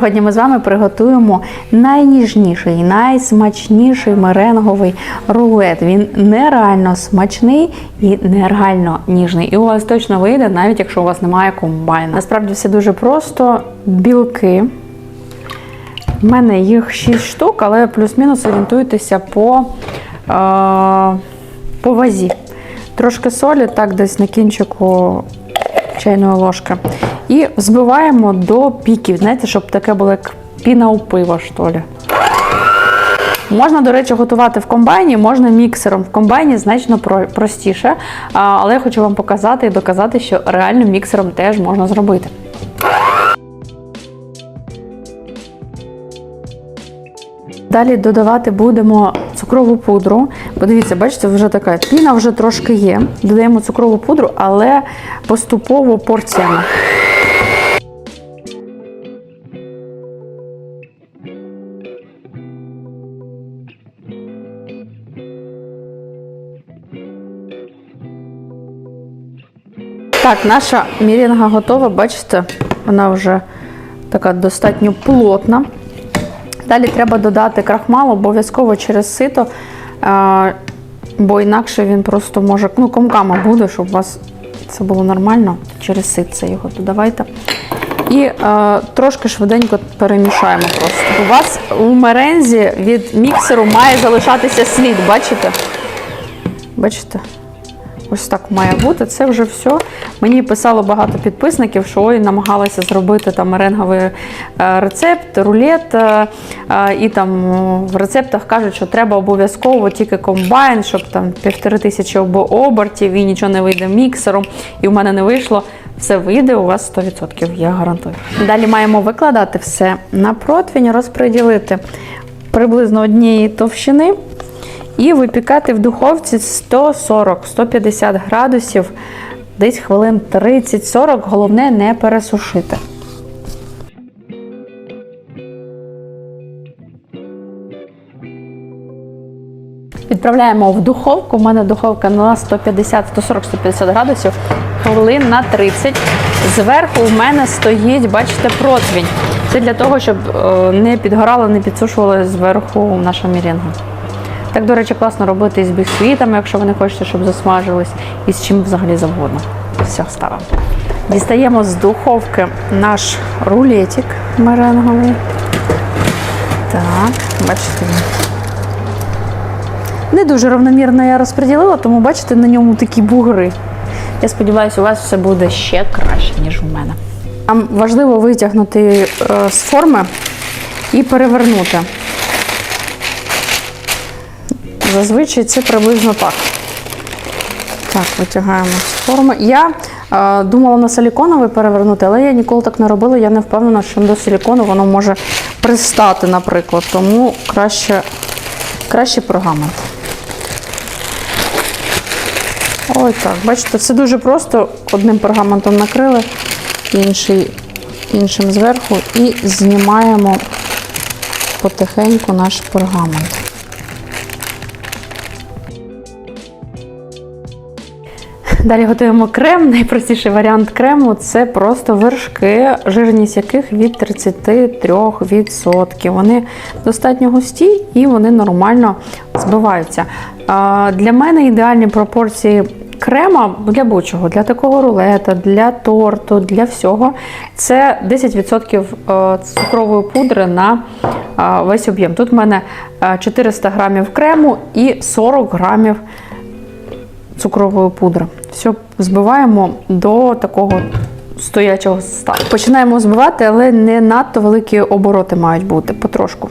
Сьогодні ми з вами приготуємо найніжніший, найсмачніший меренговий рулет. Він нереально смачний і нереально ніжний. І у вас точно вийде, навіть якщо у вас немає комбайна. Насправді все дуже просто. Білки. У мене їх 6 штук, але плюс-мінус орієнтуйтеся по, е, по вазі. Трошки солі, так, десь на кінчику чайної ложки. І збиваємо до піків, знаєте, щоб таке було як піна у пива, що ли. Можна, до речі, готувати в комбайні, можна міксером. В комбайні значно простіше. Але я хочу вам показати і доказати, що реально міксером теж можна зробити. Далі додавати будемо цукрову пудру. Подивіться, бачите, вже така піна вже трошки є. Додаємо цукрову пудру, але поступово порціями. Так, наша мірінга готова, бачите, вона вже така достатньо плотна. Далі треба додати крахмал обов'язково через сито, бо інакше він просто може ну, комками буде, щоб у вас це було нормально. Через ситце його додавайте. І е, трошки швиденько перемішаємо просто. У вас у мерензі від міксеру має залишатися слід, бачите? Бачите? Ось так має бути. Це вже все. Мені писало багато підписників, що ой, намагалися зробити там меренговий е, рецепт, рулет. е, е, І там в рецептах кажуть, що треба обов'язково тільки комбайн, щоб там півтори тисячі обертів і нічого не вийде міксером. І в мене не вийшло. Все вийде у вас 100%, я гарантую. Далі маємо викладати все на противень, розподілити приблизно однієї товщини і випікати в духовці 140-150 градусів десь хвилин 30-40. Головне не пересушити. Відправляємо в духовку. У мене духовка на 150, 140-150 градусів, хвилин на 30. Зверху в мене стоїть, бачите, противень. Це для того, щоб е, не підгорало, не підсушувало зверху наша мірінга. Так, до речі, класно робити із біксвітами, якщо ви не хочете, щоб засмажились, і з чим взагалі завгодно. Все, ставимо. Дістаємо з духовки наш рулетик меренговий. Так, бачите. Не дуже равномірно я розподілила, тому бачите, на ньому такі бугри. Я сподіваюся, у вас все буде ще краще, ніж у мене. Нам важливо витягнути е, з форми і перевернути. Зазвичай це приблизно так. Так, витягаємо з форми. Я е, думала на силіконовий перевернути, але я ніколи так не робила. Я не впевнена, що до силікону воно може пристати, наприклад. Тому краще, краще пергамент. Ой, так, бачите, все дуже просто. Одним пергаментом накрили, інший, іншим зверху, і знімаємо потихеньку наш пергамент. Далі готуємо крем. Найпростіший варіант крему це просто вершки, жирність яких від 33%. Вони достатньо густі і вони нормально збиваються. Для мене ідеальні пропорції крема для будь-чого, для такого рулета, для торту, для всього. Це 10% е, цукрової пудри на е, весь об'єм. Тут в мене е, 400 грамів крему і 40 грамів цукрової пудри. Все збиваємо до такого стоячого стану. Починаємо збивати, але не надто великі обороти мають бути, потрошку.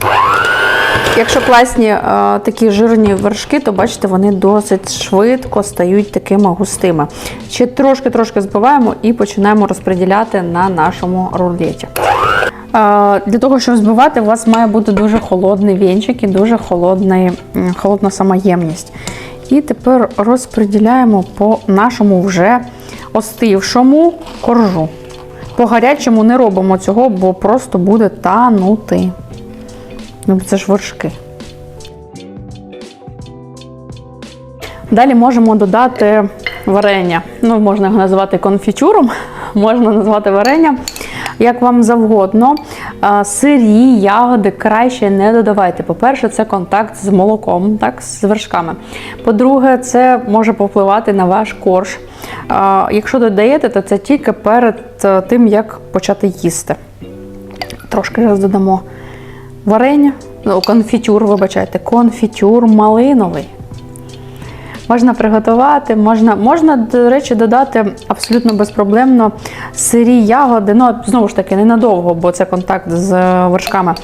Якщо класні е, такі жирні вершки, то бачите, вони досить швидко стають такими густими. Ще трошки-трошки збиваємо і починаємо розподіляти на нашому рулеті. Е, Для того, щоб збивати, у вас має бути дуже холодний вінчик і дуже холодний, холодна самоємність. І тепер розподіляємо по нашому вже остившому коржу. По гарячому не робимо цього, бо просто буде танути. Ну, це ж вершки. Далі можемо додати варення. Ну, можна його називати конфітюром, можна назвати варення, як вам завгодно. Сирі ягоди краще не додавайте. По-перше, це контакт з молоком, так, з вершками. По-друге, це може повпливати на ваш корж. Якщо додаєте, то це тільки перед е, тим, як почати їсти. Трошки зараз додамо варення, ну, конфітюр, вибачайте, конфітюр малиновий. Можна приготувати, можна, можна, до речі, додати абсолютно безпроблемно сирі ягоди. Ну, знову ж таки, ненадовго, бо це контакт з е, вершками.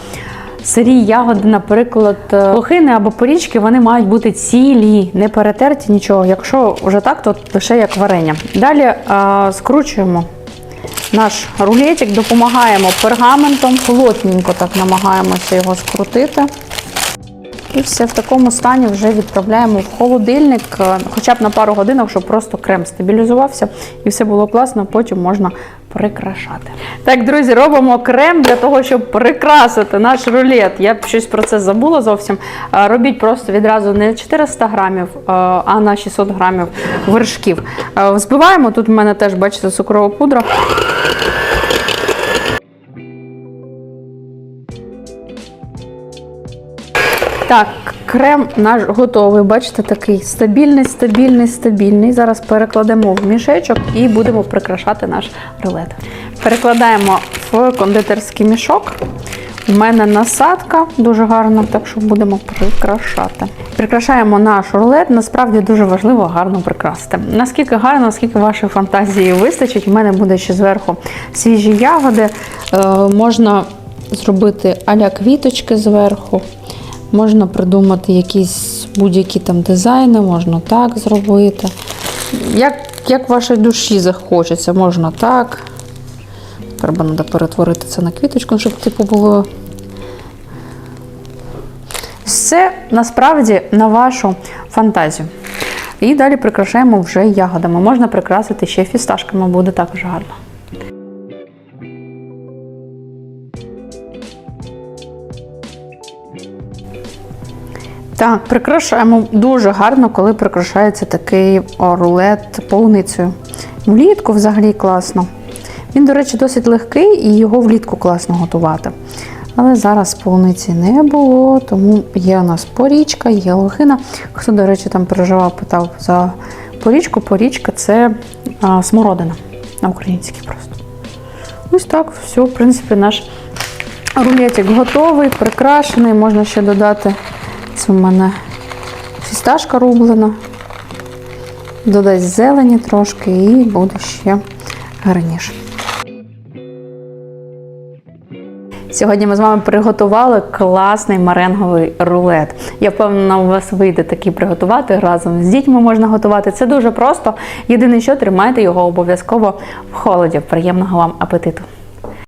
Сирі ягоди, наприклад, е, лохини або порічки, вони мають бути цілі, не перетерті нічого. Якщо вже так, то лише як варення. Далі е, скручуємо наш рулетик, допомагаємо пергаментом, плотненько так намагаємося його скрутити. І все в такому стані вже відправляємо в холодильник, е, хоча б на пару годинок, щоб просто крем стабілізувався і все було класно, потім можна прикрашати. Так, друзі, робимо крем для того, щоб прикрасити наш рулет. Я б щось про це забула зовсім. Е, Робіть просто відразу не 400 грамів, е, а на 600 грамів вершків. Взбиваємо, тут в мене теж, бачите, цукрова пудра. Так, крем наш готовий. Бачите, такий стабільний, стабільний, стабільний. Зараз перекладемо в мішечок і будемо прикрашати наш рулет. Перекладаємо в кондитерський мішок. У мене насадка дуже гарна, так що будемо прикрашати. Прикрашаємо наш рулет. Насправді дуже важливо гарно прикрасити. Наскільки гарно, наскільки вашої фантазії вистачить. У мене буде ще зверху свіжі ягоди. Е, можна зробити аля квіточки зверху. Можна придумати якісь будь-які там дизайни, можна так зробити. Як, як вашій душі захочеться, можна так. Треба треба перетворити це на квіточку, щоб типу було. Все насправді на вашу фантазію. І далі прикрашаємо вже ягодами. Можна прикрасити ще фісташками, буде також гарно. Так, прикрашаємо дуже гарно, коли прикрашається такий рулет полуницею. Влітку взагалі класно. Він, до речі, досить легкий і його влітку класно готувати. Але зараз полуниці не було, тому є у нас порічка, є лохина. Хто, до речі, там переживав, питав за порічку. Порічка це а, смородина на українській просто. Ось так, все, в принципі, наш рулетик готовий, прикрашений. Можна ще додати. Це в мене фісташка рублена. Додай зелені трошки і буде ще гарніше. Сьогодні ми з вами приготували класний маренговий рулет. Я впевнена, у вас вийде такий приготувати разом з дітьми можна готувати. Це дуже просто. Єдине, що тримайте його обов'язково в холоді. Приємного вам апетиту!